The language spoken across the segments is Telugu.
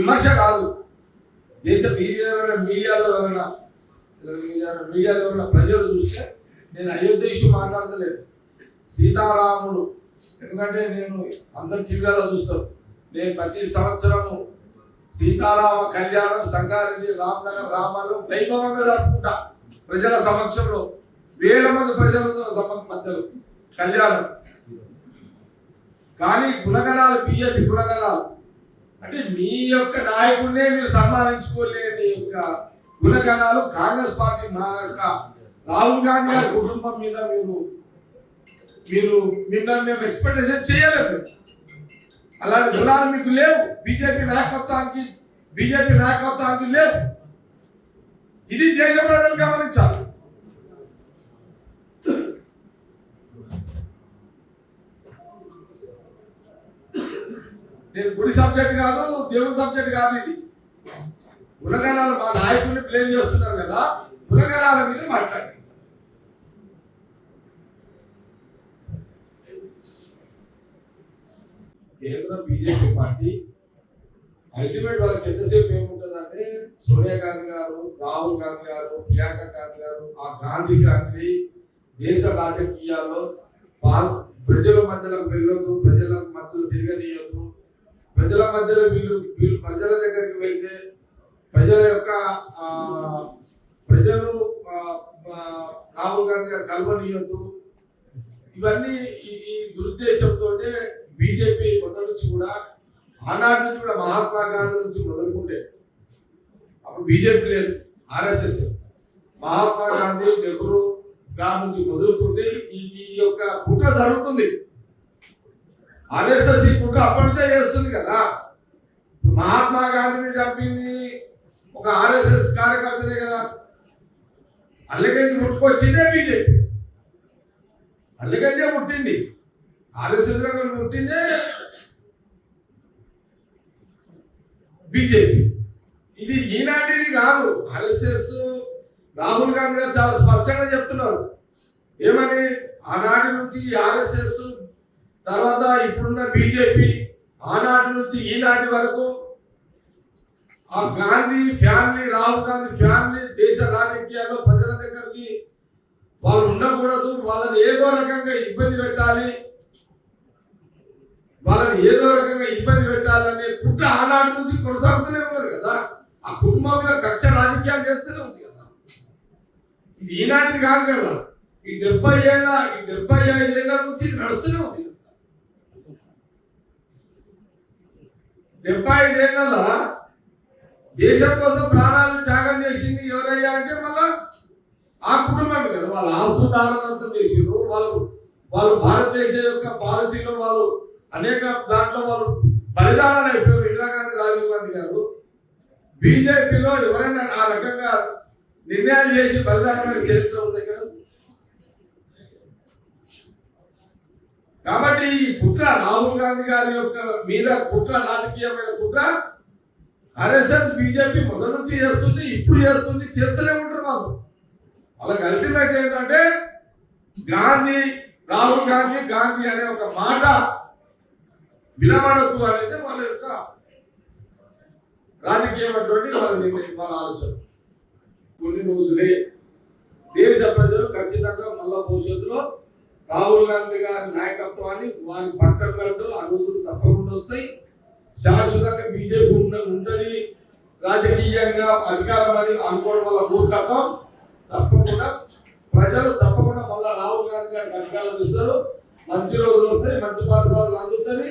విమర్శ కాదు. దేశ మీడియాలో మీడియాలో వలన మీడియాలో ఉన్న ప్రజలు చూస్తే నేను అయోధ్య ఇష్యూ మాట్లాడతలేదు. సీతారాముడు. ఎందుకంటే నేను అందరు టీవీలలో చూస్తాను నేను ప్రతి సంవత్సరము సీతారామ కళ్యాణం సంగారెడ్డి రామ్నగర్ రామాలు వైభవంగా జరుపుకుంటా. ప్రజల సమక్షంలో వేల మంది ప్రజలతో సమ మధ్యలో కళ్యాణం. కానీ గుణగణాలు బీజేపీ గుణగణాలు అంటే మీ యొక్క నాయకుడినే మీరు సన్మానించుకోలేని యొక్క గుణగణాలు కాంగ్రెస్ పార్టీ మా యొక్క రాహుల్ గాంధీ గారి కుటుంబం మీద మీరు మీరు మిమ్మల్ని మేము ఎక్స్పెక్టేషన్ చేయలేదు. అలాంటి గుణాలు మీకు లేవు. బీజేపీ నాయకత్వానికి బీజేపీ నాయకత్వానికి లేవు. ఇది దేశ ప్రజలు గమనించాలి. నేను గుడి సబ్జెక్ట్ కాదు దేవుడి సబ్జెక్ట్ కాదు ఇది. గుణగణాలు మా నాయకుడిని బ్లేమ్ చేస్తున్నారు కదా గుణగణాల మీద మాట్లాడండి. కేంద్ర బీజేపీ పార్టీ అల్టిమేట్ వాళ్ళకి ఎంతసేపు ఏముంటుందంటే సోనియా గాంధీ గారు రాహుల్ గాంధీ గారు ప్రియాంక గాంధీ గారు ఆ గాంధీ ఫ్యామిలీ దేశ రాజకీయాల్లో ప్రజల మధ్యలో వెళ్ళొద్దు ప్రజల మధ్యలో తిరగనీయొద్దు ప్రజల మధ్యలో వీళ్ళు వీళ్ళు ప్రజల దగ్గరికి వెళ్తే ప్రజల యొక్క ప్రజలు రాహుల్ గాంధీ గారు కలవనీయొద్దు. ఇవన్నీ ఈ దురుద్దేశంతో బీజేపీ మొదటి నుంచి కూడా ఆనాటి నుంచి కూడా మహాత్మా గాంధీ నుంచి మొదలుకుంటే అప్పుడు బీజేపీ లేదు ఆర్ఎస్ఎస్ మహాత్మా గాంధీ నెహ్రూ గారి నుంచి మొదలుకుంటే ఈ ఈ యొక్క కుట్ర జరుగుతుంది. ఆర్ఎస్ఎస్ ఈ కుట్ర అప్పటికే చేస్తుంది కదా. మహాత్మా గాంధీని చంపింది ఒక ఆర్ఎస్ఎస్ కార్యకర్తనే కదా. అల్లగంజి పుట్టుకొచ్చిందే బీజేపీ. అల్లగంజే పుట్టింది ఆర్ఎస్ఎస్ రంగం పుట్టిందే బీజేపీ. ఇది ఈనాటిది కాదు. ఆర్ఎస్ఎస్ రాహుల్ గాంధీ గారు చాలా స్పష్టంగా చెప్తున్నారు. ఏమని? ఆనాటి నుంచి ఈ ఆర్ఎస్ఎస్ తర్వాత ఇప్పుడున్న బీజేపీ ఆనాటి నుంచి ఈనాటి వరకు ఆ గాంధీ ఫ్యామిలీ రాహుల్ గాంధీ ఫ్యామిలీ దేశ రాజకీయాల్లో ప్రజల దగ్గరికి వాళ్ళు ఉండకూడదు వాళ్ళని ఏదో రకంగా ఇబ్బంది పెట్టాలి. వాళ్ళని ఏదో రకంగా ఇబ్బంది పెట్టాలనే కుట్ర ఆనాటి నుంచి కొనసాగుతూనే ఉన్నది కదా. ఆ కుటుంబం మీద కక్ష రాజకీయాలు చేస్తూనే ఉంది కదా. ఇది ఈనాటిది కాదు కదా. ఈ డెబ్బై ఏళ్ళ ఈ డెబ్బై ఐదు ఏళ్ళ నుంచి ఇది నడుస్తూనే ఉంది డెబ్బై ఐదేళ్ళ దేశం కోసం ప్రాణాలు త్యాగం చేసింది ఎవరయ్యా అంటే మళ్ళా ఆ కుటుంబమే కదా. వాళ్ళ ఆస్తు దానదంతం చేసిండ్రు. వాళ్ళు వాళ్ళు భారతదేశ యొక్క పాలసీలో వాళ్ళు అనేక దాంట్లో వాళ్ళు బలిదానాలు అయిపోయారు. ఇందిరాగాంధీ రాజీవ్ గాంధీ గారు. బీజేపీలో ఎవరైనా ఆ రకంగా నిర్ణయాలు చేసి బలిదానమైన చరిత్ర ఉంది కదా కాబట్టి ఈ కుట్ర రాహుల్ గాంధీ గారి యొక్క మీద కుట్ర రాజకీయమైన కుట్ర ఆర్ఎస్ఎస్ బీజేపీ మొదటి నుంచి చేస్తుంది ఇప్పుడు చేస్తుంది చేస్తూనే ఉంటారు వాళ్ళు. వాళ్ళకి అల్టిమేట్ ఏంటంటే గాంధీ రాహుల్ గాంధీ గాంధీ అనే ఒక మాట వినబడద్దు అనేది వాళ్ళ యొక్క రాజకీయమైనటువంటి వాళ్ళ నిర్ణయం వాళ్ళ ఆలోచన. కొన్ని రోజులే దేశ ప్రజలు ఖచ్చితంగా మళ్ళా భవిష్యత్తులో రాహుల్ గాంధీ గారి నాయకత్వాన్ని వారి పట్టం కడతారు ఆ రోజులు తప్పకుండా వస్తాయి. శాశ్వతంగా బీజేపీ ఉన్న ఉండదు రాజకీయంగా అధికారం అని అనుకోవడం వల్ల మూర్ఖత్వం. తప్పకుండా ప్రజలు తప్పకుండా మళ్ళీ రాహుల్ గాంధీ గారికి అధికారం ఇస్తారు. మంచి రోజులు వస్తాయి మంచి పరిపాలన అందుతుంది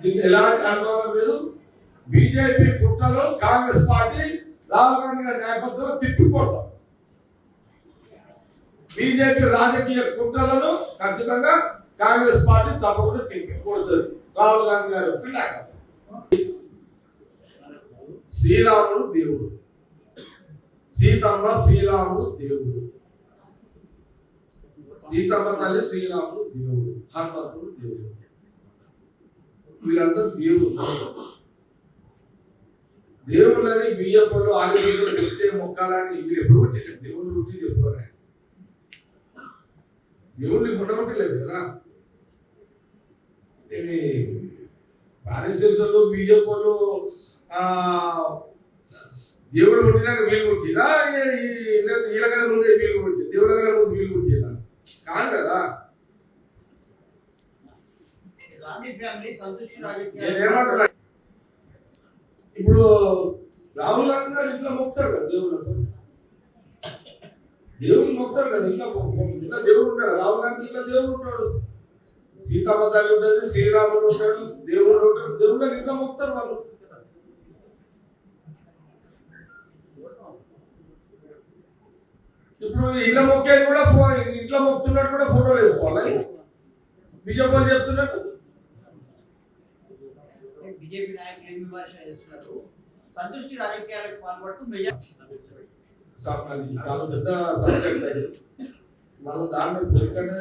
దీనికి ఎలాంటి అనుభవం లేదు. బీజేపీ పుట్టలో కాంగ్రెస్ పార్టీ రాహుల్ గాంధీ గారి నాయకత్వంలో తిప్పికొడతాం. బీజేపీ రాజకీయ కుట్రలను ఖచ్చితంగా కాంగ్రెస్ పార్టీ తప్పకుండా తిప్పకూడదు రాహుల్ గాంధీ గారు శ్రీరాముడు దేవుడు. సీతమ్మ శ్రీరాముడు దేవుడు. సీతమ్మ తల్లి శ్రీరాముడు దేవుడు. హనుమంతుడు దేవుడు. వీళ్ళందరూ దేవుడు దేవుళ్ళని బియ్యపలు ఆలోచనలు పెట్టే మొక్కాలని వీళ్ళు ఎప్పుడు పెట్టలేదు దేవుళ్ళు పుట్టి దేవుడిని ఉండబట్టలేదు కదా. ఇవి ఆర్ఎస్ఎస్ వాళ్ళు బీజేపీ వాళ్ళు ఆ, దేవుడు పుట్టినాక వీలు పుట్టినా వీళ్ళకన్నా ముందే వీలు పుట్టి దేవుడు కన్నా ముందు వీలు పుట్టినా కాదు కదా. నేనేమంటున్నా? ఇప్పుడు రాహుల్ గాంధీ గారు ఇంట్లో మొక్తాడు కదా దేవుడు దేవుడు మొత్తాడు కదా ఇంట్లో మొ- దేవుడు ఉంటాడు. రాహుల్ గాంధీ ఇంట్లో దేవుడు ఉంటాడు. సీతమ్మ తల్లి ఉంటుంది శ్రీరాముడు ఉంటాడు దేవుడు ఉంటాడు. దేవుడు ఇంట్లో మొక్తారు వాళ్ళు. ఇప్పుడు ఇళ్ళ మొక్కేది కూడా ఫో- ఇంట్లో మొక్కుతున్నట్టు కూడా ఫోటోలు వేసుకోవాలి? బీజేపీ చెప్తున్నట్టు? బీజేపీ నాయకులు ఏం విమర్శ చేస్తున్నారు? సంతృష్టి రాజకీయాలకు పాల్పడుతూ మెజార్ అది చాలా పెద్ద సబ్జెక్ట్ అది. మనం దాంట్లో ఎందుకంటే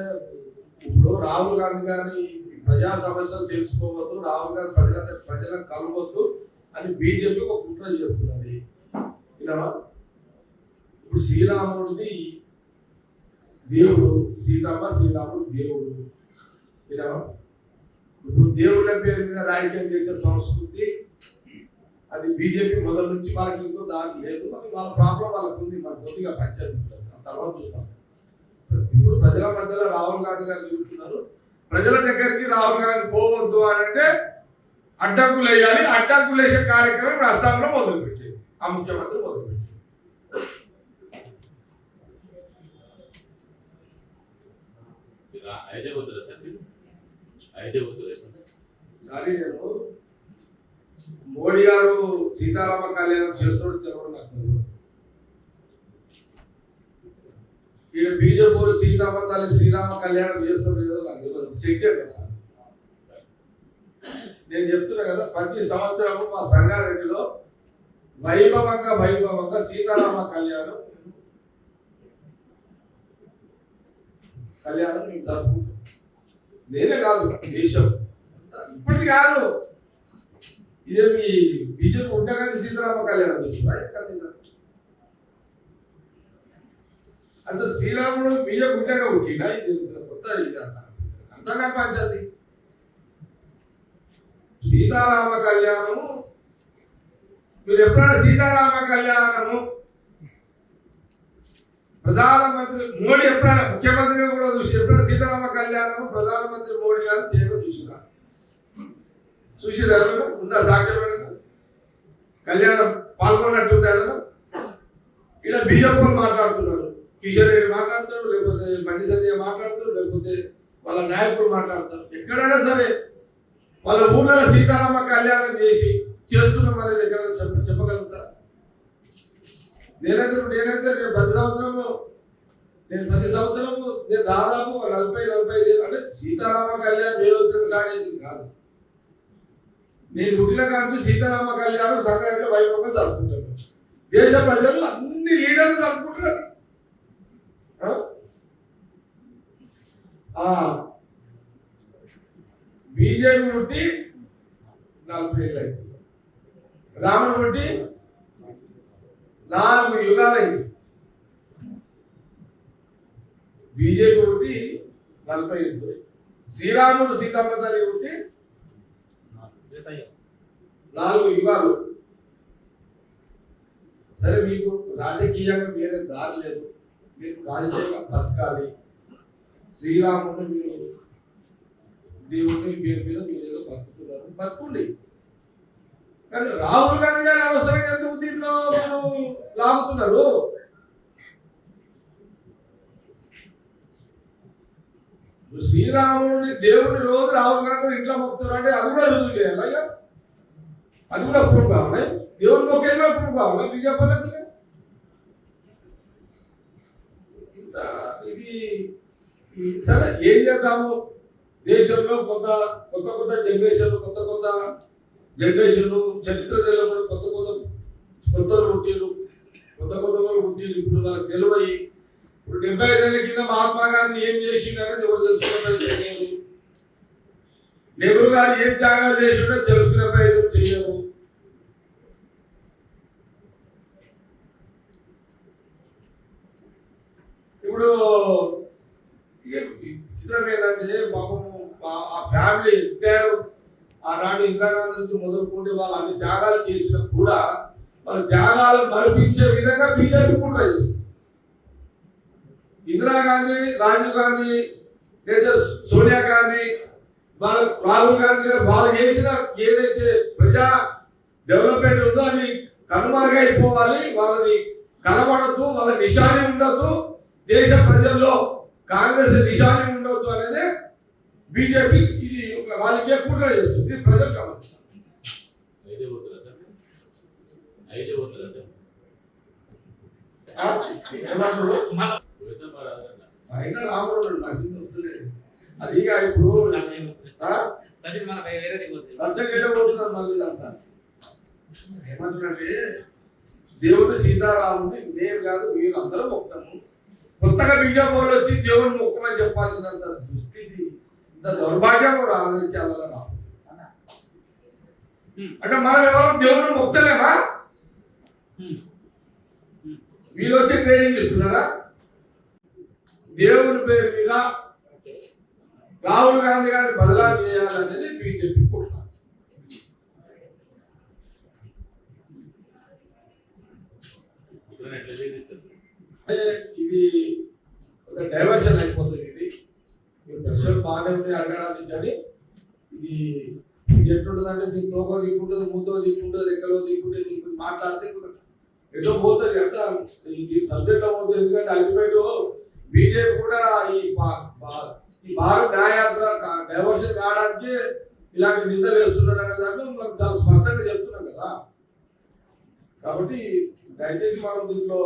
ఇప్పుడు రాహుల్ గాంధీ గారి ప్రజా సమస్యలు తెలుసుకోవద్దు రాహుల్ గాంధీ ప్రజల ప్రజలను కలవద్దు అని బీజేపీ ఒక కుట్ర చేస్తున్నది. వినవా ఇప్పుడు శ్రీరాముడిది దేవుడు సీతమ్మ శ్రీరాముడు దేవుడు. వినవా ఇప్పుడు దేవుళ్ళ పేరు మీద రాజకీయం చేసే సంస్కృతి అది బీజేపీ మొదటి నుంచి వాళ్ళకి ఇంకో దారి లేదు. మరి వాళ్ళ ప్రాబ్లం వాళ్ళకు ఉంది. మన కొద్దిగా పంచాయతీ తర్వాత చూస్తాం ఇప్పుడు ప్రజల మధ్యలో రాహుల్ గాంధీ గారు తిరుగుతున్నారు. ప్రజల దగ్గరికి రాహుల్ గాంధీ పోవద్దు అని అంటే అడ్డంకులు వేయాలి. అడ్డంకులు వేసే కార్యక్రమం అస్సాంలో మొదలుపెట్టింది ఆ ముఖ్యమంత్రి మొదలుపెట్టింది ఇలా ఐదే వద్దులే సార్ ఐదే వద్దులే సార్ సారీ నేను మోడీ గారు సీతారామ కళ్యాణం చేస్తాడు తెలవడం నాకు తెలియదు. ఈయన బీజపూర్ సీతామ తల్లి శ్రీరామ కళ్యాణం చేస్తాడు లేదో నాకు తెలియదు. చెక్ చేయండి ఒకసారి. నేను చెప్తున్నా కదా ప్రతి సంవత్సరము మా సంగారెడ్డిలో వైభవంగా వైభవంగా సీతారామ కళ్యాణం కళ్యాణం మేము జరుపుకుంటాం. నేనే కాదు దేశం. ఇప్పటికి కాదు. ఇదే మీ బీజేపీ ఉండగానే సీతారామ కళ్యాణం చేసిందా అసలు శ్రీరాముడు బియ్యం ఉండగా పుట్టిండా? ఇది కొత్త ఇది అంట. అంతగా పంచాది సీతారామ కళ్యాణము మీరు ఎప్పుడైనా సీతారామ కళ్యాణము? ప్రధానమంత్రి మోడీ ఎప్పుడైనా ముఖ్యమంత్రిగా కూడా చూసి ఎప్పుడైనా సీతారామ కళ్యాణము ప్రధానమంత్రి మోడీ గారు చేయవచ్చు చూసినా చూసిరా ఉందా సాక్ష్యం కళ్యాణం పాల్గొన్నట్టుంది ఇలా ఇక్కడ బీజేపీ మాట్లాడుతున్నారు. కిషన్ రెడ్డి మాట్లాడతారు లేకపోతే బండి సంజయ్ మాట్లాడతారు లేకపోతే వాళ్ళ నాయకుడు మాట్లాడతారు. ఎక్కడైనా సరే వాళ్ళ ఊళ్ళో సీతారామ కళ్యాణం చేసి చేస్తున్నాం అనేది ఎక్కడైనా చెప్ప చెప్పగలుగుతారు? నేనైతే నేనైతే నేను ప్రతి సంవత్సరము నేను ప్రతి సంవత్సరము నేను దాదాపు నలభై నలభై ఐదు అంటే సీతారామ కళ్యాణం నేను వచ్చిన స్టార్ట్ చేసింది కాదు. నేను పుట్టిన కాదు సీతారామ కళ్యాణం సంగారెడ్డిలో వైభవంగా జరుపుకుంటాను. దేశ ప్రజలు అన్ని లీడర్లు జరుపుకుంటారు బీజేపీ పుట్టి నలభై ఏళ్ళు అయింది. రాముడు పుట్టి నాలుగు యుగాలైంది బీజేపీ పుట్టి నలభై ఏళ్ళు శ్రీరాముడు సీతమ్మ తల్లి పుట్టి నాలుగు యుగాలు. సరే మీకు రాజకీయంగా వేరే దారి లేదు. మీరు రాజకీయంగా బతకాలి. శ్రీరాముడిని మీరు దేవుడిని పేరు మీద మీరు ఏదో బతుకుతున్నారు. బతుకుండి. కానీ రాహుల్ గాంధీ గారు అవసరంగా ఎందుకు దీంట్లో మీరు లాగుతున్నారు ఇప్పుడు శ్రీరాముడిని దేవుడిని రోజు రావు గాంధీ ఇంట్లో మొక్కుతారు అంటే అది కూడా రుజువు చేయాలి అయ్యా అది కూడా ప్రూఫ్ కావాలి? దేవుని మొక్కేది కూడా ప్రూఫ్ కావాలి? బీజేపీలకి ఇంత ఇది సరే ఏం చేద్దాము? దేశంలో కొత్త కొత్త కొత్త జనరేషన్ కొత్త కొత్త జనరేషన్ చరిత్ర తెలియకుండా కొత్త కొత్త కొత్తలు పుట్టిరు కొత్త కొత్త వాళ్ళు పుట్టిరు ఇప్పుడు వాళ్ళకి తెలివై ఇప్పుడు డెబ్బై ఐదేళ్ళ కింద మహాత్మా గాంధీ ఏం చేసిండు అనేది ఎవరు తెలుసుకున్నది నెహ్రూ గారు ఏం త్యాగాలు చేసిండో తెలుసుకునే ప్రయత్నం చేయరు. ఇప్పుడు చిత్రం ఏంటంటే పాపం ఆ- ఫ్యామిలీ ఎంటైర్ ఆ ఆనాడు ఇందిరాగాంధీ నుంచి మొదలుకుంటే వాళ్ళు అన్ని త్యాగాలు చేసినా కూడా వాళ్ళ త్యాగాలను మరిపించే విధంగా బీజేపీ కూడా చేస్తుంది ఇందిరాగాంధీ రాజీవ్ గాంధీ లేదా సోనియా గాంధీ వాళ్ళ రాహుల్ గాంధీ గారు వాళ్ళు చేసిన ఏదైతే ప్రజా డెవలప్మెంట్ ఉందో అది కనుమరుగైపోవాలి వాళ్ళది కనబడద్దు వాళ్ళ నిశాని ఉండొద్దు. దేశ ప్రజల్లో కాంగ్రెస్ నిశాని ఉండొద్దు అనేది బీజేపీ ఇది ఒక రాజకీయ కుట్ర చేస్తుంది. ఇది ప్రజలు గమనిస్తారు. ఐదే పోతుందా సార్ ఐదే పోతుందా సార్ ఆ? ఏమంటారు పోయితే మరి అదన్నా. బయట రాముడు నాకు వద్దులే. అది ఇప్పుడు సబ్జెక్ట్ ఎక్కడ పోతున్నారు మళ్ళీ ఇదంతా ఏమంటున్నారంటే దేవుడు సీతారాముని నేను కాదు మీరు అందరూ మొక్కుతాము కొత్తగా బీజేపీ వాళ్ళు వచ్చి దేవుని మొక్కమని చెప్పాల్సినంత దుస్థితి ఇంత దౌర్భాగ్యం ఆలోచించాలని రా అంటే మనం ఎవరో దేవుని మొక్కలేమా వీళ్ళు వచ్చి ట్రైనింగ్ ఇస్తున్నారా దేవుని పేరు మీద రాహుల్ గాంధీ గారిని బదలాం చేయాలనేది బీజేపీ కుట్ర ఎట్లా ఇది ఒక డైవర్షన్ అయిపోతుంది ఇది. మీరు ప్రశ్నలు బాగానే ఉంది అడగడానికి కానీ. ఇది ఇది ఎట్లుంటుంది అంటే దీని తోక దిక్కుంటుంది ముందో దిక్కుంటుంది ఎక్కడో దిక్కుంటుంది దీనికి మాట్లాడితే కూడా ఎటో పోతుంది అంతా. ఇది సబ్జెక్ట్లో పోతుంది ఎందుకంటే అల్టిమేట్ బీజేపీ కూడా ఈ ఈ భారత్ న్యాయాత్ర డైవర్షన్ కావడానికి ఇలాంటి నిందలు వేస్తున్నారు అనే దాంట్లో మనం చాలా స్పష్టంగా చెప్తున్నాం కదా. కాబట్టి దయచేసి మనం దీంట్లో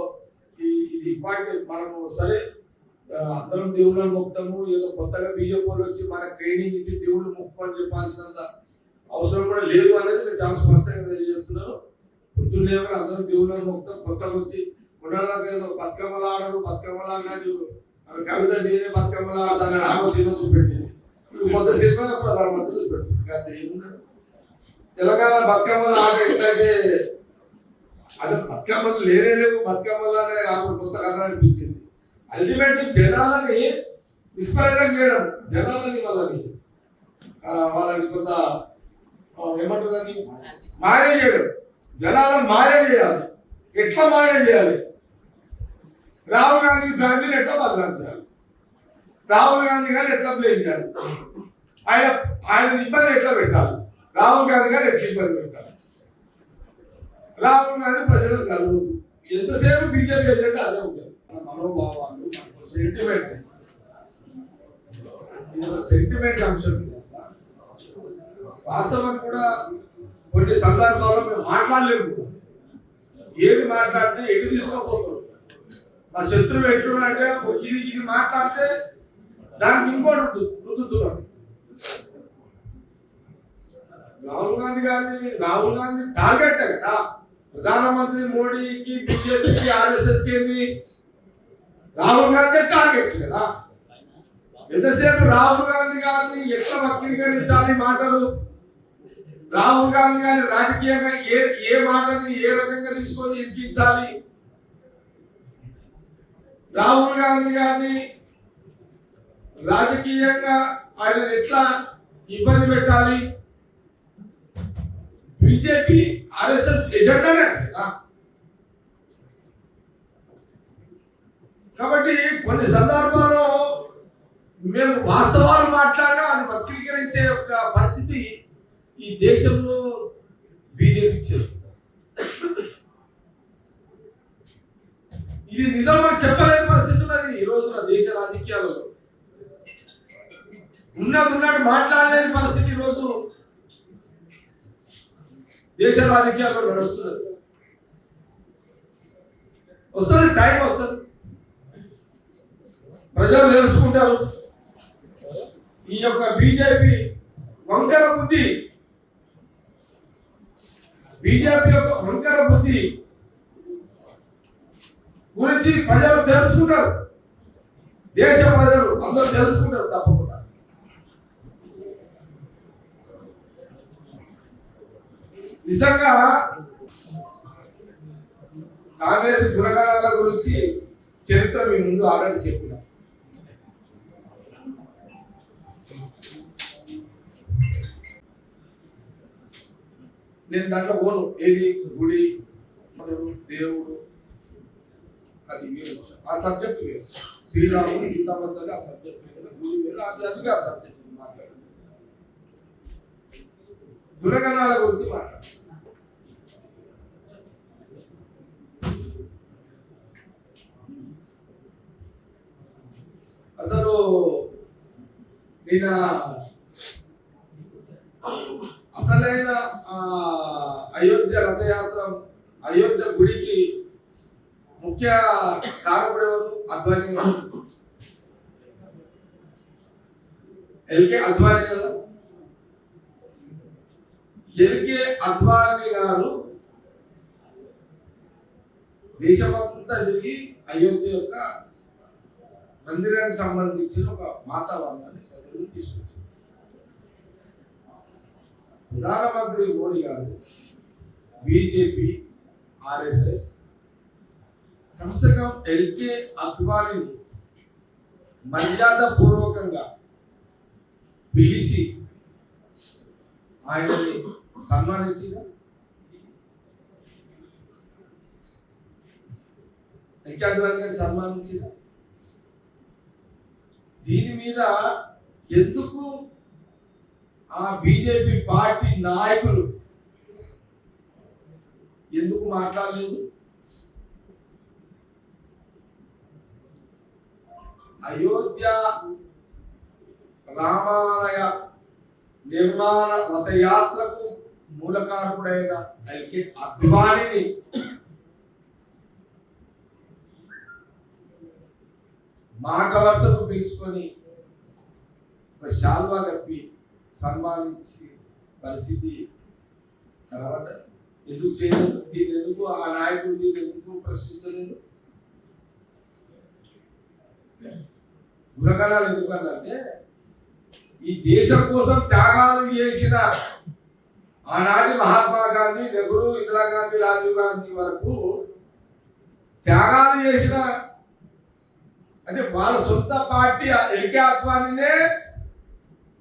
ఈ ఇది ఇంపార్టెంట్ మనము సరే అందరం దేవుళ్ళని మొక్తాము ఏదో కొత్తగా బీజేపీ వచ్చి మన ట్రైనింగ్ ఇచ్చి దేవుళ్ళు మొక్కమని చెప్పాల్సినంత అవసరం కూడా లేదు అనేది నేను చాలా స్పష్టంగా తెలియజేస్తున్నాను. పొద్దున్న లేవని అందరం దేవుళ్ళని మొక్కుతాం కొత్తగా వచ్చి ఉన్నదాకా ఏదో బతుకమ్మలు ఆడరు బతుకమ్మలు ఆడినట్టు ఆమె కవిత నేనే బతుకమ్మలు ఆడతానని ఆమె సినిమా చూపెట్టింది. ఇప్పుడు కొత్త సినిమా ప్రధానమంత్రి చూపెట్టింది. అంతే తెలంగాణ బతుకమ్మలు ఆట ఎట్లాగే అసలు బతుకమ్మలు లేనే లేవు. బతుకమ్మలు అనే ఆమె కొత్త కథ అనిపించింది. అల్టిమేట్ జనాలని విస్మరణం చేయడం జనాలని వాళ్ళని వాళ్ళని కొంత ఏమంటుందని మాయ చేయడం. జనాలను మాయ చేయాలి. ఎట్లా మాయ చేయాలి? రాహుల్ గాంధీ ఫ్యామిలీని ఎట్లా బదనాం రాహుల్ గాంధీ గారిని ఎట్లా బ్లేమ్ చేయాలి? ఆయన ఆయన ఇబ్బంది ఎట్లా పెట్టాలి? రాహుల్ గాంధీ గారు ఎట్లా ఇబ్బంది పెట్టాలి? రాహుల్ గాంధీ ప్రజలకు కలవద్దు. ఎంతసేపు బీజేపీ ఎజెండా అదే ఉంటుంది. మన మనోభావాలు మనకు సెంటిమెంట్ సెంటిమెంట్ అంశం వాస్తవం కూడా కొన్ని సందర్భాల్లో మేము మాట్లాడలేము. ఏది మాట్లాడితే ఎటు తీసుకోకపోతాం మా శత్రువు ఎట్లున్నాడంటే ఇది ఇది మాట్లాడితే దానికి ఇంకోటి రుద్దు- రుద్దుతున్నారు రాహుల్ గాంధీ గారిని రాహుల్ గాంధీ టార్గెట్ కదా. ప్రధానమంత్రి మోడీకి బీజేపీకి ఆర్ఎస్ఎస్కి ఏంది? రాహుల్ గాంధీ టార్గెట్ కదా. ఎంతసేపు రాహుల్ గాంధీ గారిని ఎట్లా వక్రీకరించాలి మాటలు? రాహుల్ గాంధీ గారిని రాజకీయంగా ఏ ఏ మాటని ఏ రకంగా తీసుకొని ఇరికించాలి? రాహుల్ గాంధీ గారిని రాజకీయంగా ఆయన ఎట్లా ఇబ్బంది పెట్టాలి? బీజేపీ ఆర్ఎస్ఎస్ ఎజెండానే కదా. కాబట్టి కొన్ని సందర్భాల్లో మేము వాస్తవాలు మాట్లాడినా అది వక్రీకరించే యొక్క పరిస్థితి ఈ దేశంలో బీజేపీ చేస్తుంది. ఇది నిజం మనకు చెప్పలేని పరిస్థితి ఉన్నది ఈ రోజున దేశ రాజకీయాలలో. ఉన్నది ఉన్నట్టు మాట్లాడలేని పరిస్థితి ఈ రోజు దేశ రాజకీయాల్లో నడుస్తున్నది. వస్తుంది టైం వస్తుంది. ప్రజలు తెలుసుకుంటారు. ఈ యొక్క బీజేపీ వంకర బుద్ధి. బీజేపీ యొక్క వంకర బుద్ధి గురించి ప్రజలు తెలుసుకుంటారు. దేశ ప్రజలు అందరూ తెలుసుకుంటారు తప్పకుండా. నిజంగా కాంగ్రెస్ గుణగణాల గురించి చరిత్ర మీ ముందు ఆల్రెడీ చెప్పిన. నేను దాంట్లో పోను. ఏది గుడి దేవుడు అది మీరు ఆ సబ్జెక్ట్ వేరు శ్రీరాముడు సీతారామ ఆ సబ్జెక్ట్ వేరు గుడి వేరు అది అది ఆ సబ్జెక్ట్ మాట్లాడు గుణగణాల గురించి మాట్లాడు అసలు నిన్న అసలైన అయోధ్య రథయాత్ర అయోధ్య గుడికి ముఖ్య కారకుడు ఎవరు? అద్వానీ. ఎల్కే అద్వానీ కదా? ఎల్కే అద్వానీ గారు దేశమంతా తిరిగి అయోధ్య యొక్క మందిరానికి సంబంధించిన ఒక వాతావరణాన్ని ప్రజలు తీసుకొచ్చారు. ప్రధానమంత్రి మోడీ గారు బీజేపీ ఆర్ఎస్ఎస్ కమ్సే కమ్ ఎల్కే అద్వానిని మర్యాద పూర్వకంగా పిలిచి ఆయనని సన్మానించిన. ఎల్కే అద్వానీ గారిని సన్మానించిన. దీని మీద ఎందుకు ఆ బీజేపీ పార్టీ నాయకులు ఎందుకు మాట్లాడలేదు? అయోధ్య రామాలయ నిర్మాణ రథయాత్రకు మూలకారకుడైన ఎల్కే అద్వానిని మాట వరుసకు పిలుచుకొని ఒక శాల్వా కప్పి సన్మానించి పరిస్థితి కనబడ్డది ఎందుకు చేయలేదు? దీని ఎందుకు ఆ నాయకుడు దీన్ని ఎందుకు ప్రశ్నించలేదు? గుణగణాలు ఎందుకనంటే ఈ దేశం కోసం త్యాగాలు చేసిన ఆనాటి మహాత్మా గాంధీ నెహ్రూ ఇందిరాగాంధీ రాజీవ్ గాంధీ వరకు త్యాగాలు చేసిన అంటే వాళ్ళ సొంత పార్టీ ఎల్కే అద్వానినే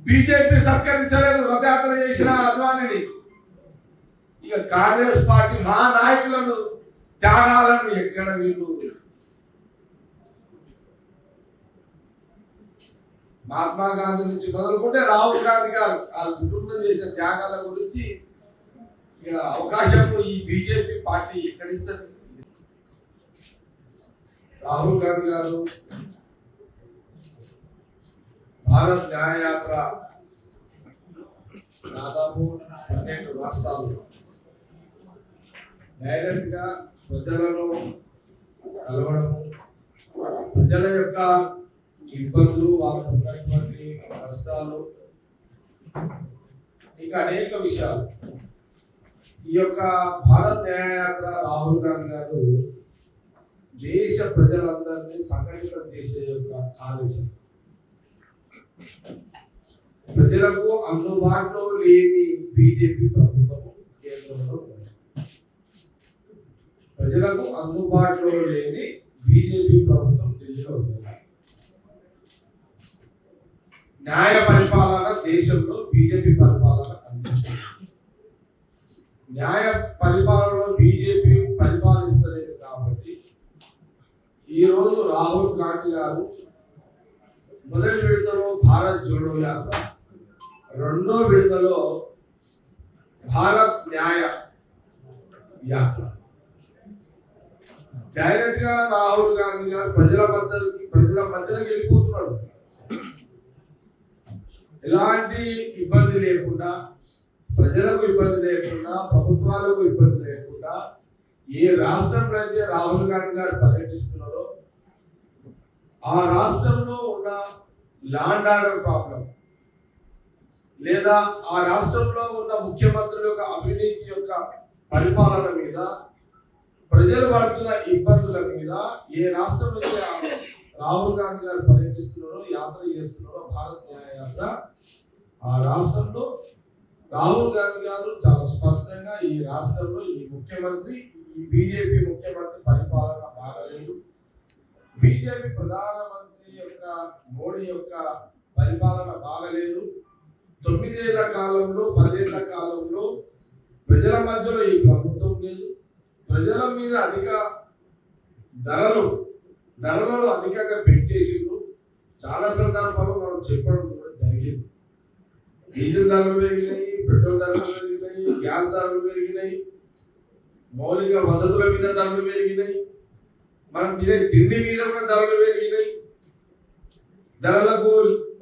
బీజేపీ సత్కరించలేదు రథయాత్ర చేసిన అద్వానిని. ఇక కాంగ్రెస్ పార్టీ మా నాయకులను త్యాగాలను ఎక్కడ వీళ్ళు మహాత్మా గాంధీ నుంచి మొదలుకుంటే రాహుల్ గాంధీ గారు వాళ్ళ కుటుంబం చేసిన త్యాగాల గురించి ఇక అవకాశం ఈ బీజేపీ పార్టీ ఎక్కడిస్తుంది? రాహుల్ గాంధీ గారు భారత్ న్యాయయాత్ర దాదాపు పన్నెండు రాష్ట్రాలు. డైరెక్ట్గా ప్రజలను కలవడం ప్రజల యొక్క ఇబ్బందులు వాళ్ళకు ఉన్నటువంటి కష్టాలు ఇంకా అనేక విషయాలు. ఈ యొక్క భారత్ న్యాయయాత్ర రాహుల్ గాంధీ గారు దేశ ప్రజలందరినీ సంఘటితం చేసే యొక్క ఆలోచన ప్రజలకు అందుబాటులో లేని బీజేపీ ప్రభుత్వం కేంద్రంలో ప్రజలకు అందుబాటులో లేని బీజేపీ ప్రభుత్వం ఢిల్లీలో ఉంది న్యాయ పరిపాలన దేశంలో బీజేపీ పరిపాలన న్యాయ పరిపాలనలో బీజేపీ పరిపాలిస్తలేదు కాబట్టి ఈరోజు రాహుల్ గాంధీ గారు మొదటి విడతలో భారత్ జోడో యాత్ర రెండో విడతలో భారత్ న్యాయ యాత్ర. డైరెక్ట్గా రాహుల్ గాంధీ గారు ప్రజల మధ్యలోకి ప్రజల మధ్యలోకి వెళ్ళిపోతున్నారు. ఎలాంటి ఇబ్బంది లేకుండా ప్రజలకు ఇబ్బంది లేకుండా ప్రభుత్వాలకు ఇబ్బంది లేకుండా ఏ రాష్ట్రంలో అయితే రాహుల్ గాంధీ గారు పర్యటిస్తున్నారో ఆ రాష్ట్రంలో ఉన్న ల్యాండ్ ఆర్డర్ ప్రాబ్లం లేదా ఆ రాష్ట్రంలో ఉన్న ముఖ్యమంత్రుల యొక్క అవినీతి యొక్క పరిపాలన మీద ప్రజలు పడుతున్న ఇబ్బందుల మీద ఏ రాష్ట్రం అయితే రాహుల్ గాంధీ గారు పర్యటిస్తున్నారో యాత్ర చేస్తున్నారో భారత్ న్యాయ యాత్ర ఆ రాష్ట్రంలో రాహుల్ గాంధీ గారు చాలా స్పష్టంగా ఈ రాష్ట్రంలో ఈ ముఖ్యమంత్రి ఈ బీజేపీ ముఖ్యమంత్రి పరిపాలన బాగలేదు. బీజేపీ ప్రధానమంత్రి యొక్క మోడీ యొక్క పరిపాలన బాగలేదు. తొమ్మిదేళ్ళ కాలంలో పదేళ్ళ కాలంలో ప్రజల మధ్యలో ఈ ప్రభుత్వం లేదు. ప్రజల మీద అధిక ధరలు ధరలను అధికంగా పెంచేసిండ్రు చాలా సందర్భాలు మనం చెప్పడం కూడా డీజిల్ ధరలు పెరిగినాయి పెట్రోల్ ధరలు పెరిగినాయి గ్యాస్ ధరలు పెరిగినాయి మౌలిక వసతుల మీద ధరలు పెరిగినాయి మనం తినే తిండి మీద కూడా ధరలు పెరిగినాయి. ధరలకు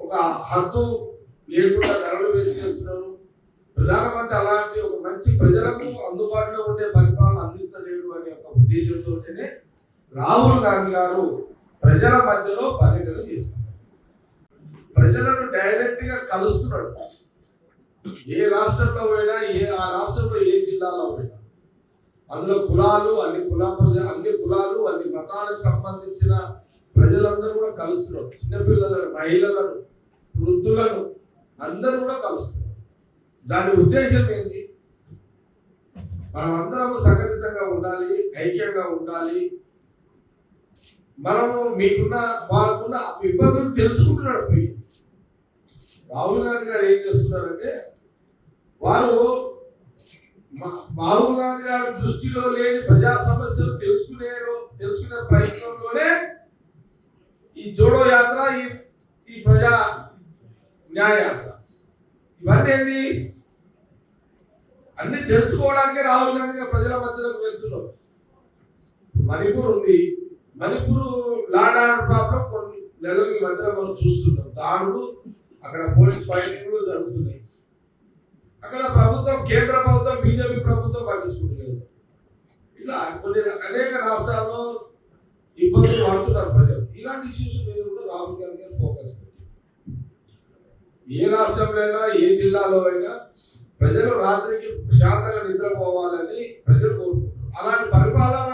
ఒక హద్దు లేకుండా ధరలు పెంచేస్తున్నారు ప్రధానమంత్రి అలాంటి ఒక మంచి ప్రజలకు అందుబాటులో ఉండే పరిపాలన అందిస్తలేడు అనే ఒక ఉద్దేశంతోనే రాహుల్ గాంధీ గారు ప్రజల మధ్యలో పర్యటన చేస్తున్నారు. ప్రజలను డైరెక్ట్గా కలుస్తున్నాడు. ఏ రాష్ట్రంలో పోయినా ఏ ఆ రాష్ట్రంలో ఏ జిల్లాలో పోయినా అందులో కులాలు అన్ని కుల ప్రజ అన్ని కులాలు అన్ని మతాలకు సంబంధించిన ప్రజలందరూ కూడా కలుస్తున్నారు. చిన్నపిల్లలను మహిళలను వృద్ధులను అందరూ కూడా కలుస్తున్నారు. దాని ఉద్దేశం ఏంటి మనం అందరం సంఘటితంగా ఉండాలి ఐక్యంగా ఉండాలి. మనము మీకున్న వాళ్ళకున్న ఇబ్బందులు తెలుసుకుంటున్నాడు పోయి. రాహుల్ గాంధీ గారు ఏం చేస్తున్నారంటే వారు మా- రాహుల్ గాంధీ గారి దృష్టిలో లేని ప్రజా సమస్యలు తెలుసుకునే తెలుసుకునే ప్రయత్నంలోనే ఈ జోడో యాత్ర ఈ ఈ ప్రజా న్యాయ యాత్ర. ఇవన్నీ ఏంది? అన్ని తెలుసుకోవడానికే రాహుల్ గాంధీ గారు ప్రజల మధ్యలోకి వెళ్తున్నారు. మణిపూర్ ఉంది. మణిపూర్ లాడా ప్రాబ్లం కొన్ని నెలల మధ్యలో మనం చూస్తున్నాం. దాడులు అక్కడ పోలీస్ ఫైటింగ్లు జరుగుతున్నాయి. అక్కడ ప్రభుత్వం కేంద్ర ప్రభుత్వం బీజేపీ ప్రభుత్వం పట్టించుకుంటలేదు ఇలా కొన్ని అనేక రాష్ట్రాల్లో ఇబ్బందులు పడుతున్నారు ప్రజలు. ఇలాంటి ఇష్యూస్ మీద కూడా రాహుల్ గాంధీ గారు ఫోకస్ ఏ రాష్ట్రంలో అయినా ఏ జిల్లాలో అయినా ప్రజలు రాత్రికి ప్రశాంతంగా నిద్రపోవాలని ప్రజలు కోరుకుంటారు అలాంటి పరిపాలన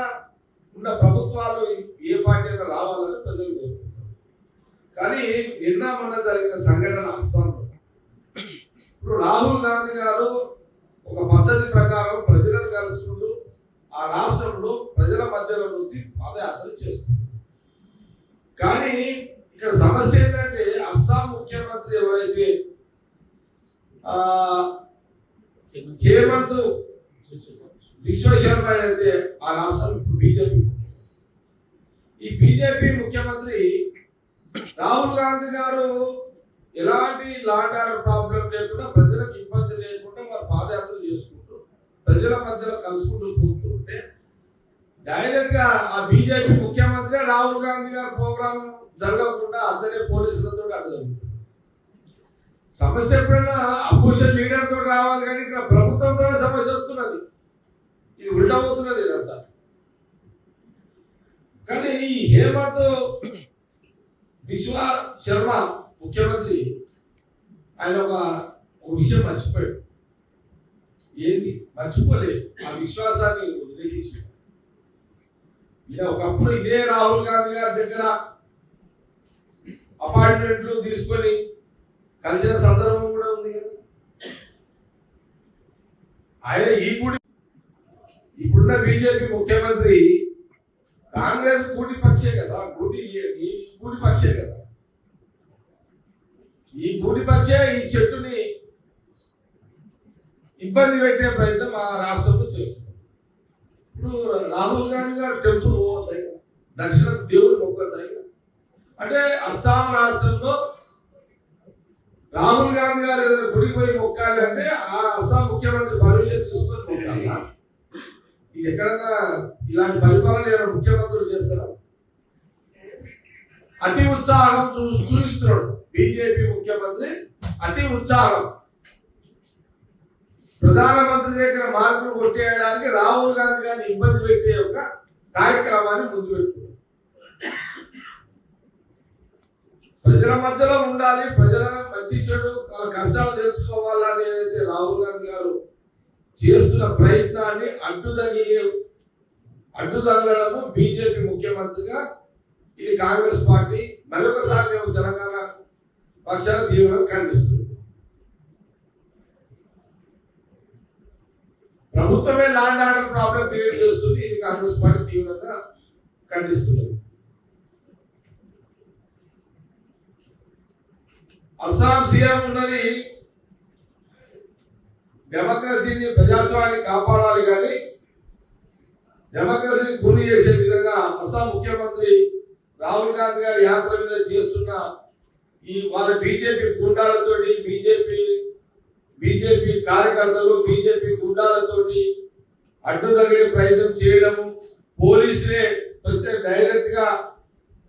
ఉన్న ప్రభుత్వాలు ఏ పార్టీ అయినా రావాలని ప్రజలు కోరుకుంటారు కానీ నిన్న మొన్న జరిగిన సంఘటన అస్సాంలో ఇప్పుడు రాహుల్ గాంధీ గారు ఒక పద్ధతి ప్రకారం ప్రజలను కలుసుకుంటూ ఆ రాష్ట్రంలో ప్రజల మధ్యలో నుంచి పాదయాత్ర చేస్తున్నారు. కానీ ఇక్కడ సమస్య ఏంటంటే అస్సాం ముఖ్యమంత్రి ఎవరైతే హేమంత్ విశ్వశర్మ అయితే ఆ రాష్ట్రం బీజేపీ ఈ బీజేపీ ముఖ్యమంత్రి రాహుల్ గాంధీ గారు ఎలాంటి లాండ్ ఆర్డర్ ప్రాబ్లం లేకుండా ప్రజలకు ఇబ్బంది లేకుండా వారు పాదయాత్ర చేసుకుంటూ ప్రజల మధ్యలో కలుసుకుంటూ పోతుంటే ఉంటే డైరెక్ట్గా ఆ బీజేపీ ముఖ్యమంత్రి రాహుల్ గాంధీ గారి ప్రోగ్రాం జరగకుండా అతనే పోలీసులతో అడ్డు సమస్య ఎప్పుడైనా అపోజిషన్ లీడర్ తోటి రావాలి కానీ ఇక్కడ ప్రభుత్వంతో సమస్య వస్తున్నది. ఇది ఉల్టా అవుతున్నది ఇదంతా. కానీ ఈ హేమంత్ విశ్వ శర్మ ముఖ్యమంత్రి. ఆయన ఒక ఒక విషయం మర్చిపోయాడు. ఏంది? మర్చిపోలేదు ఆ విశ్వాసాన్ని వదిలేసేసాడు. ఈయన ఒకప్పుడు ఇదే రాహుల్ గాంధీ గారి దగ్గర అపాయింట్మెంట్లు తీసుకొని కలిసిన సందర్భం కూడా ఉంది కదా. ఆయన ఇప్పుడు ఇప్పుడున్న బీజేపీ ముఖ్యమంత్రి కాంగ్రెస్ కూటి పక్షే కదా. కూటి గూడి పక్షే కదా. ఈ గూడి పక్షే ఈ చెట్టుని ఇబ్బంది పెట్టే ప్రయత్నం మా రాష్ట్రంలో చేస్తుంది. ఇప్పుడు రాహుల్ గాంధీ గారు టెంపుల్ పోవద్దాయి దర్శనం దేవుడు మొక్కదాయి అంటే అస్సాం రాష్ట్రంలో రాహుల్ గాంధీ గారు ఏదైనా గుడికి పోయి మొక్కాలి అంటే ఆ అస్సాం ముఖ్యమంత్రి పర్మిషన్ తీసుకొని మొక్కాలా? ఇది ఎక్కడన్నా ఇలాంటి పరిపాలన ఏమైనా ముఖ్యమంత్రులు చేస్తారా? అతి ఉత్సాహం చూ చూపిస్తున్నాడు బీజేపీ ముఖ్యమంత్రి అతి ఉత్సాహం. ప్రధానమంత్రి దగ్గర మార్పులు కొట్టేయడానికి రాహుల్ గాంధీ గారిని ఇబ్బంది పెట్టే ఒక కార్యక్రమాన్ని ముందు పెట్టుకున్నాడు. ప్రజల మధ్యలో ఉండాలి ప్రజల మంచి చెడు వాళ్ళ కష్టాలు తెలుసుకోవాలని ఏదైతే రాహుల్ గాంధీ గారు చేస్తున్న ప్రయత్నాన్ని అడ్డుదగిలే అడ్డుదగలడము బీజేపీ ముఖ్యమంత్రిగా ఇది కాంగ్రెస్ పార్టీ మరొకసారి మేము తెలంగాణ పక్షాన తీవ్రంగా ఖండిస్తుంది. ప్రభుత్వమే ల్యాండ్ ఆర్డర్ ప్రాబ్లం క్రియేట్ చేస్తుంది ఇది కాంగ్రెస్ పార్టీ తీవ్రంగా ఖండిస్తున్నది అస్సాం సీఎం ఉన్నది డెమోక్రసీని ప్రజాస్వామ్యాన్ని కాపాడాలి కానీ డెమోక్రసీని కూలి చేసే విధంగా అస్సాం ముఖ్యమంత్రి రాహుల్ గాంధీ గారి యాత్ర మీద చేస్తున్న ఈ వాళ్ళ బీజేపీ గుండాలతోటి బీజేపీ బీజేపీ కార్యకర్తలు బీజేపీ గుండాలతోటి అడ్డు తగిలే ప్రయత్నం చేయడము పోలీసులే ప్రత్యేక డైరెక్ట్గా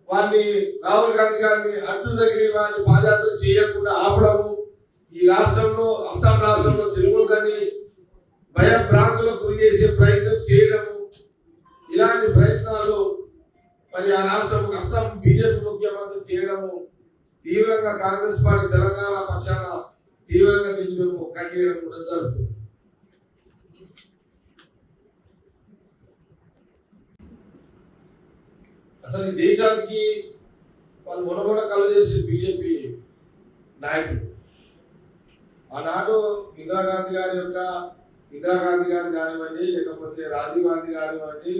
వారిని రాహుల్ గాంధీ గారిని అడ్డు తగిలి వారిని పాదయాత్ర చేయకుండా ఆపడము. ఈ రాష్ట్రంలో అస్సాం రాష్ట్రంలో తిరుగుదని భయభ్రాంతులకు గురి చేసే ప్రయత్నం చేయడము. ఇలాంటి ప్రయత్నం మరి ఆ రాష్ట్రం అస్సాం బీజేపీ ముఖ్యమంత్రి చేయడము తీవ్రంగా కాంగ్రెస్ పార్టీ తెలంగాణ పక్షాన తీవ్రంగా దీన్ని మేము కూడా జరుగుతుంది. అసలు ఈ దేశానికి వాళ్ళు మొనమొన కలజేసి బీజేపీ నాయకుడు. ఆనాడు ఇందిరాగాంధీ గారి యొక్క ఇందిరాగాంధీ గారు కానివ్వండి లేకపోతే రాజీవ్ గాంధీ కానివ్వండి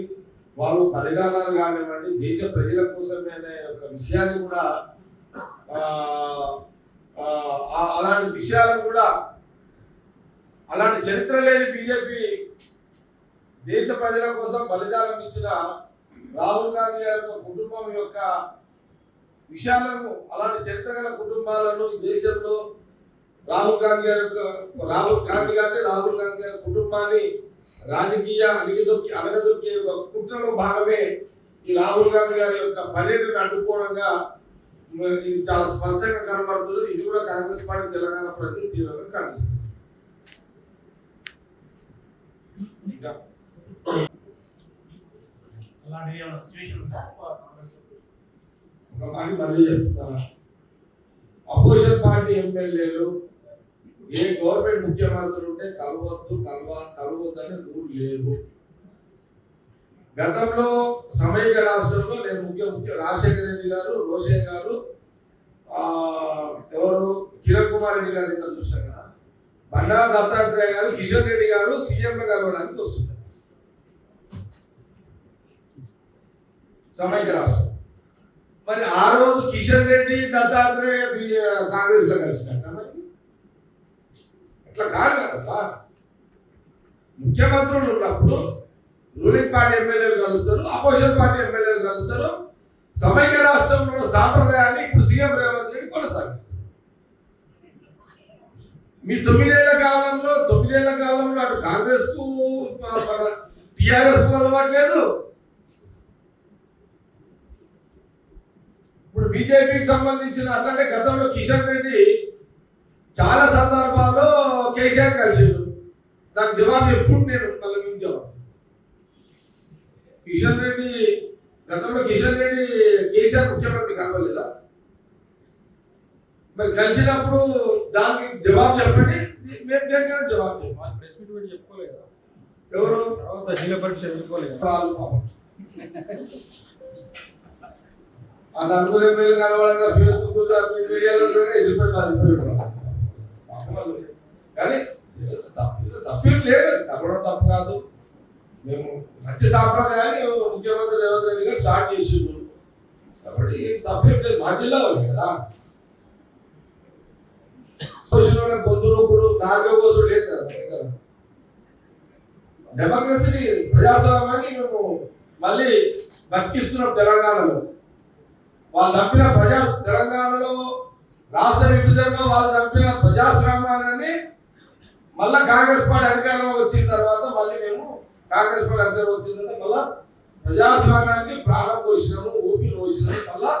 వాళ్ళు పరిణామాలు కానివ్వండి దేశ ప్రజల కోసమే అనే ఒక విషయాన్ని కూడా అలాంటి విషయాలను కూడా అలాంటి చరిత్ర లేని బీజేపీ దేశ ప్రజల కోసం బలిదానం ఇచ్చిన రాహుల్ గాంధీ గారి యొక్క కుటుంబం యొక్క విషయాలను అలాంటి చరిత్ర గల కుటుంబాలను ఈ దేశంలో రాహుల్ గాంధీ గారి యొక్క రాహుల్ గాంధీ గారిని రాహుల్ గాంధీ గారి కుటుంబాన్ని రాజకీయ అణిగిదొక్కి అనగదొక్కే ఒక కుట్రలో భాగమే ఈ రాహుల్ గాంధీ గారి యొక్క పర్యటన అడ్డుకోవడంగా ఇది చాలా స్పష్టంగా కనబడుతుంది ఇది కూడా కాంగ్రెస్ పార్టీ తెలంగాణ ప్రజలు తీవ్రంగా కనిపిస్తుంది? ఒక మాట మళ్ళీ చెప్తున్నా. అపోజిషన్ పార్టీ ఎమ్మెల్యేలు ఏ గవర్నమెంట్ ముఖ్యమంత్రి ఉంటే కలవద్దు కలవ కలవద్దు అనే రూల్ లేదు. గతంలో సమైక్య రాష్ట్రంలో నేను ముఖ్య ముఖ్య రాజశేఖర రెడ్డి గారు రోషయ్య గారు ఎవరు? కిరణ్ కుమార్ రెడ్డి గారి దగ్గర చూసాం కదా. బండారు దత్తాత్రేయ గారు కిషన్ రెడ్డి గారు సీఎం కలవడానికి వస్తున్నారు. సమైక్య రాష్ట్రం. మరి ఆ రోజు కిషన్ రెడ్డి దత్తాత్రేయ కాంగ్రెస్లో అట్లా కాదు కదా ముఖ్యమంత్రులు ఉన్నప్పుడు రూలింగ్ పార్టీ ఎమ్మెల్యేలు కలుస్తారు అపోజిషన్ పార్టీ ఎమ్మెల్యేలు కలుస్తారు సమైక్య రాష్ట్రంలో ఉన్న సాంప్రదాయాన్ని ఇప్పుడు సీఎం రేవంత్ రెడ్డి కొనసాగిస్తారు. మీ తొమ్మిదేళ్ళ కాలంలో తొమ్మిదేళ్ళ కాలంలో అటు కాంగ్రెస్కు టిఆర్ఎస్కు అలవాట్లేదు ఇప్పుడు బీజేపీకి సంబంధించిన అట్లాంటి గతంలో కిషన్ రెడ్డి చాలా సందర్భాల్లో కేసీఆర్ కలిసిండు. దానికి జవాబు ఎప్పుడు నేను మళ్ళీ మీకు జవాబు కిషన్ రెడ్డి గతంలో కిషన్ రెడ్డి కేసీఆర్ ముఖ్యమంత్రి కలవలేదా మరి కలిసినప్పుడు దానికి జవాబు చెప్పండి. మేము దేనికైనా జవాబు చెప్పాలి ఎవరు. ఆ నలుగురు ఎమ్మెల్యే కనబడంగా ఫేస్బుక్ మీడియాలో ఎదిరిపోయి బాధిపోయాడు. కానీ తప్పు లేదు. తప్పడం తప్పు కాదు. మేము మంచి సాంప్రదాయాన్ని ముఖ్యమంత్రి రేవంత్ రెడ్డి గారు స్టార్ట్ చేసిండు. కాబట్టి తప్పేం లేదు. మా జిల్లా కదా. కోసినోళ్ళ గొంతు నొక్కుడు నాలుగో కోసం లేదు కదా డెమోక్రసీని ప్రజాస్వామ్యాన్ని మేము మళ్ళీ బతికిస్తున్నాం తెలంగాణలో. వాళ్ళు తప్పిన ప్రజా తెలంగాణలో రాష్ట్ర విభజనలో వాళ్ళు చంపిన ప్రజాస్వామ్యాన్ని మళ్ళీ కాంగ్రెస్ పార్టీ అధికారంలో వచ్చిన తర్వాత మళ్ళీ మేము కాంగ్రెస్ పార్టీ అధికారం వచ్చిన తర్వాత మళ్ళీ ప్రజాస్వామ్యానికి ప్రాణం పోసినాము ఊపిరి పోసినాము మళ్ళీ